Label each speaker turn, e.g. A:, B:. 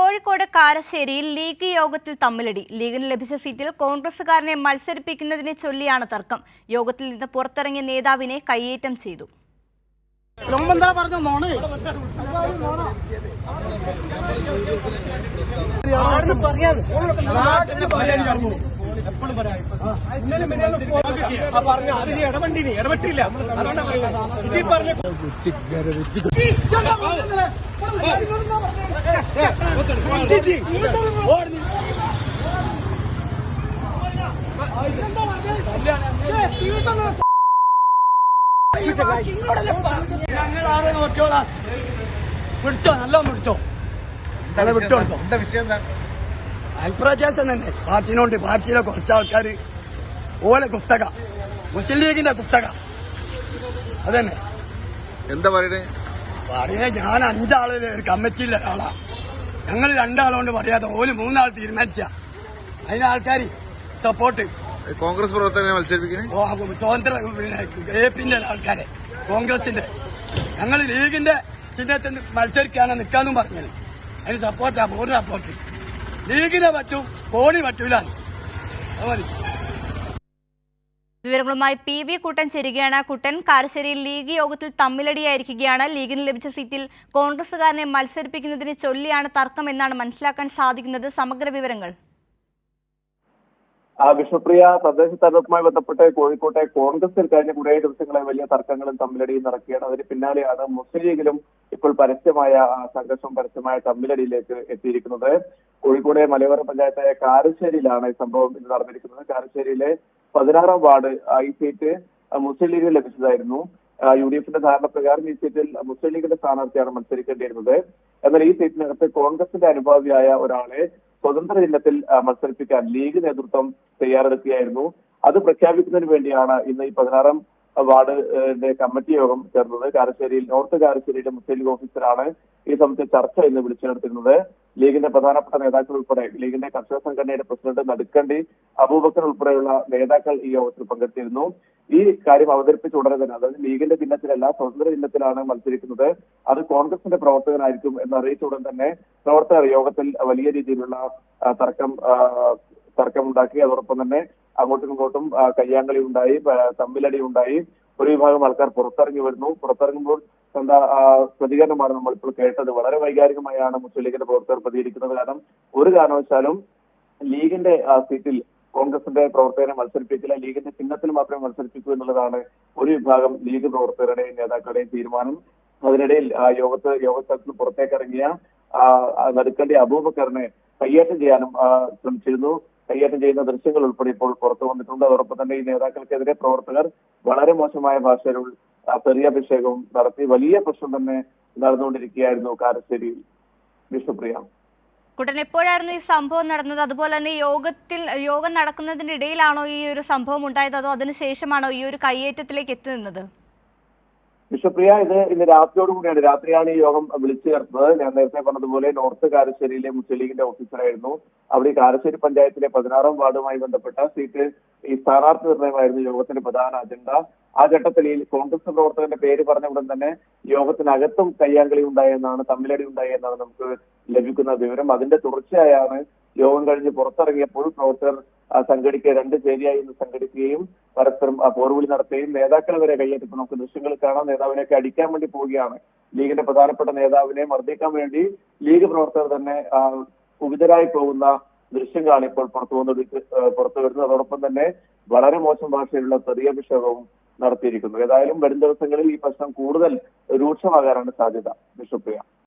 A: Kozhikode കാരശ്ശേരിയിൽ league യോഗത്തിൽ തമ്മിലടി. ലീഗിന് ലഭിച്ച സീറ്റിൽ കോൺഗ്രസുകാരനെ മത്സരിപ്പിക്കുന്നതിനെ ചൊല്ലിയാണ് തർക്കം. യോഗത്തിൽ നിന്ന് പുറത്തിറങ്ങിയ നേതാവിനെ കയ്യേറ്റം ചെയ്തു.
B: നോമ്പെന്താ പറഞ്ഞ നോണേ പറഞ്ഞ അത് ഇടപെട്ടിനി ഇടപെട്ടില്ല അതുകൊണ്ടാ പറയുന്നത് പറഞ്ഞ ഞങ്ങളാണ് നോക്കിയോളാം പിടിച്ചോ നല്ല പിടിച്ചോ നല്ല വിട്ടുകൊടുത്തോ
C: എന്താ വിഷയം എന്താ
B: അൽപ്രദേശം തന്നെ. പാർട്ടിനോണ്ട് പാർട്ടിയിലെ കുറച്ച് ആൾക്കാർ ഓലെ കുത്തക. മുസ്ലിം ലീഗിന്റെ കുത്തക. അതന്നെ.
C: എന്താ പറയണേ?
B: പറയാ ഞാൻ അഞ്ചാളിലെ ഒരു കമ്മിറ്റിയിലെ ഒരാളാ. ഞങ്ങൾ രണ്ടാളുകൊണ്ട് പറയാതെ ഓൽ മൂന്നാൾ തീരുമാനിച്ച. അതിന് ആൾക്കാർ സപ്പോർട്ട്
C: കോൺഗ്രസ് പ്രവർത്തകനെ മത്സരിപ്പിക്കണേ?
B: സ്വതന്ത്ര പിന്നെ എ പിന്റെ ആൾക്കാരെ. കോൺഗ്രസിന്റെ. ഞങ്ങൾ ലീഗിന്റെ ചിഹ്നത്തിന് മത്സരിക്കാണ് നിൽക്കാന്നും പറഞ്ഞത് അതിന് സപ്പോർട്ടാ പൂർണ സപ്പോർട്ട് ലീഗിനെ പറ്റും കോണി പറ്റൂല.
A: വിവരങ്ങളുമായി പി വി കുട്ടൻ ചേരുകയാണ്. കുട്ടൻ കാരശ്ശേരിയിൽ ലീഗ് യോഗത്തിൽ തമ്മിലടിയായിരിക്കുകയാണ്. ലീഗിന് ലഭിച്ച സീറ്റിൽ കോൺഗ്രസുകാരനെ മത്സരിപ്പിക്കുന്നതിനെ ചൊല്ലിയാണ് തർക്കം എന്നാണ് മനസ്സിലാക്കാൻ സാധിക്കുന്നത്. സമഗ്ര വിവരങ്ങൾ.
D: ആ വിഷ്ണുപ്രിയ തദ്ദേശ തെരഞ്ഞെടുപ്പുമായി ബന്ധപ്പെട്ട് കോഴിക്കോട്ടെ കോൺഗ്രസിൽ കഴിഞ്ഞ കുറേ ദിവസങ്ങളെ വലിയ തർക്കങ്ങളും തമ്മിലടിയും നടക്കുകയാണ്. അതിന് പിന്നാലെയാണ് മുസ്ലിം ലീഗിലും ഇപ്പോൾ പരസ്യമായ സംഘർഷം പരസ്യമായ തമ്മിലടിയിലേക്ക് എത്തിയിരിക്കുന്നത്. കോഴിക്കോട് മലയോര പഞ്ചായത്തായ കാരശ്ശേരിയിലാണ് ഈ സംഭവം ഇന്ന് നടന്നിരിക്കുന്നത്. കാരശ്ശേരിയിലെ പതിനാറാം വാർഡ് ഈ സീറ്റ് മുസ്ലിം ലീഗിന് ലഭിച്ചതായിരുന്നു. യു ഡി എഫിന്റെ ധാരണ പ്രകാരം ഈ സീറ്റിൽ മുസ്ലിം ലീഗിന്റെ സ്ഥാനാർത്ഥിയാണ് മത്സരിക്കേണ്ടിയിരുന്നത്. എന്നാൽ ഈ സീറ്റിനകത്ത് കോൺഗ്രസിന്റെ അനുഭാവിയായ ഒരാളെ സ്വതന്ത്ര ചിഹ്നത്തിൽ മത്സരിപ്പിക്കാൻ ലീഗ് നേതൃത്വം തയ്യാറെടുക്കുകയായിരുന്നു. അത് പ്രഖ്യാപിക്കുന്നതിന് വേണ്ടിയാണ് ഇന്ന് ഈ പതിനാറാം വാർഡിന്റെ കമ്മിറ്റി യോഗം ചേർന്നത് കാരശ്ശേരിയിൽ നോർത്ത് കാരശ്ശേരിയുടെ മുസ്ലിം ലീഗ് ഓഫീസറാണ് ഈ സംബന്ധിച്ച ചർച്ച ഇന്ന് വിളിച്ചു നടത്തുന്നത് ലീഗിന്റെ പ്രധാനപ്പെട്ട നേതാക്കൾ ഉൾപ്പെടെ ലീഗിന്റെ കർഷക സംഘടനയുടെ പ്രസിഡന്റ് നടുക്കണ്ടി അബൂബക്കർ ഉൾപ്പെടെയുള്ള നേതാക്കൾ ഈ യോഗത്തിൽ പങ്കെടുത്തിരുന്നു. ഈ കാര്യം അവതരിപ്പിച്ച ഉടനെ തന്നെ അതായത് ലീഗിന്റെ ചിഹ്നത്തിലല്ല സ്വതന്ത്ര ചിഹ്നത്തിലാണ് മത്സരിക്കുന്നത്. അത് കോൺഗ്രസിന്റെ പ്രവർത്തകനായിരിക്കും എന്ന് അറിയിച്ച ഉടൻ തന്നെ പ്രവർത്തകർ യോഗത്തിൽ വലിയ രീതിയിലുള്ള തർക്കം തർക്കമുണ്ടാക്കി. അതോടൊപ്പം തന്നെ അങ്ങോട്ടും ഇങ്ങോട്ടും കയ്യാങ്കളി ഉണ്ടായി തമ്മിലടി ഉണ്ടായി. ഒരു വിഭാഗം ആൾക്കാർ പുറത്തിറങ്ങി വരുന്നു. പുറത്തിറങ്ങുമ്പോൾ ആ, പ്രതികരണമാണ് നമ്മൾ ഇപ്പോൾ കേട്ടത്. വളരെ വൈകാരികമായാണ് മുസ്ലിം ലീഗിന്റെ പ്രവർത്തകർ പ്രതികരിക്കുന്നത്. കാരണം ഒരു കാരണവശാലും ലീഗിന്റെ സീറ്റിൽ കോൺഗ്രസിന്റെ പ്രവർത്തകരെ മത്സരിപ്പിക്കില്ല ലീഗിന്റെ ചിഹ്നത്തിൽ മാത്രമേ മത്സരിപ്പിക്കൂ എന്നുള്ളതാണ് ഒരു വിഭാഗം ലീഗ് പ്രവർത്തകരുടെയും നേതാക്കളുടെയും തീരുമാനം. അതിനിടയിൽ യോഗത്ത് യോഗസ്ഥലത്തിൽ പുറത്തേക്കിറങ്ങിയ നടുക്കണ്ടി അബൂബക്കറിനെ കയ്യേറ്റം ചെയ്യാനും ശ്രമിച്ചിരുന്നു. കയ്യേറ്റം ചെയ്യുന്ന ദൃശ്യങ്ങൾ ഉൾപ്പെടെ ഇപ്പോൾ പുറത്തു വന്നിട്ടുണ്ട്. അതോടൊപ്പം തന്നെ ഈ നേതാക്കൾക്കെതിരെ പ്രവർത്തകർ വളരെ മോശമായ ഭാഷയിൽ തെറിയഭിഷേകവും നടത്തി വലിയ പ്രശ്നം തന്നെ നടന്നുകൊണ്ടിരിക്കുകയായിരുന്നു കാരശ്ശേരിയിൽ വിഷ്ണുപ്രിയ
A: കുട്ടൻ എപ്പോഴായിരുന്നു ഈ സംഭവം നടന്നത്? അതുപോലെ തന്നെ യോഗത്തിൽ യോഗം നടക്കുന്നതിന്റെ ഇടയിലാണോ ഈ ഒരു സംഭവം ഉണ്ടായത്? അതോ അതിനുശേഷമാണോ ഈ ഒരു കയ്യേറ്റത്തിലേക്ക് എത്തുന്നത്
D: വിശ്വപ്രിയ ഇത് ഇന്ന് രാത്രിയോട് കൂടിയാണ്. രാത്രിയാണ് ഈ യോഗം വിളിച്ചു ചേർത്തത് ഞാൻ നേരത്തെ പറഞ്ഞതുപോലെ നോർത്ത് കാരശ്ശേരിയിലെ മുസ്ലിം ലീഗിന്റെ ഓഫീസറായിരുന്നു. അവിടെ കാരശ്ശേരി പഞ്ചായത്തിലെ പതിനാറാം വാർഡുമായി ബന്ധപ്പെട്ട സീറ്റ് ഈ സ്ഥാനാർത്ഥി നിർണയമായിരുന്നു യോഗത്തിന്റെ പ്രധാന അജണ്ട. ആ ഘട്ടത്തിൽ ഈ കോൺഗ്രസ് പ്രവർത്തകന്റെ പേര് പറഞ്ഞ ഉടൻ തന്നെ യോഗത്തിനകത്തും കയ്യാങ്കളി ഉണ്ടായെന്നാണ് തമ്മിലടി ഉണ്ടായെന്നാണ് നമുക്ക് ലഭിക്കുന്ന വിവരം. അതിന്റെ തുടർച്ചയായാണ് യോഗം കഴിഞ്ഞ് പുറത്തിറങ്ങിയപ്പോൾ പ്രവർത്തകർ സംഘടിക്കുക രണ്ട് ചേരിയായി ഇന്ന് സംഘടിക്കുകയും പരസ്പരം പോർവിളി നടത്തുകയും നേതാക്കളെ വരെ കയ്യേറ്റപ്പോൾ നമുക്ക് ദൃശ്യങ്ങൾ കാണാം. നേതാവിനെയൊക്കെ അടിക്കാൻ വേണ്ടി പോവുകയാണ്. ലീഗിന്റെ പ്രധാനപ്പെട്ട നേതാവിനെ മർദ്ദിക്കാൻ വേണ്ടി ലീഗ് പ്രവർത്തകർ തന്നെ കുപിതരായി പോകുന്ന ദൃശ്യങ്ങളാണ് ഇപ്പോൾ പുറത്തു വന്നത് പുറത്തു വരുന്നത്. അതോടൊപ്പം തന്നെ വളരെ മോശം ഭാഷയിലുള്ള തെറിയഭിഷേകവും നടത്തിയിരിക്കുന്നു. ഏതായാലും വരും ദിവസങ്ങളിൽ ഈ പ്രശ്നം കൂടുതൽ രൂക്ഷമാകാനാണ് സാധ്യത വിഷ്ണുപ്രിയ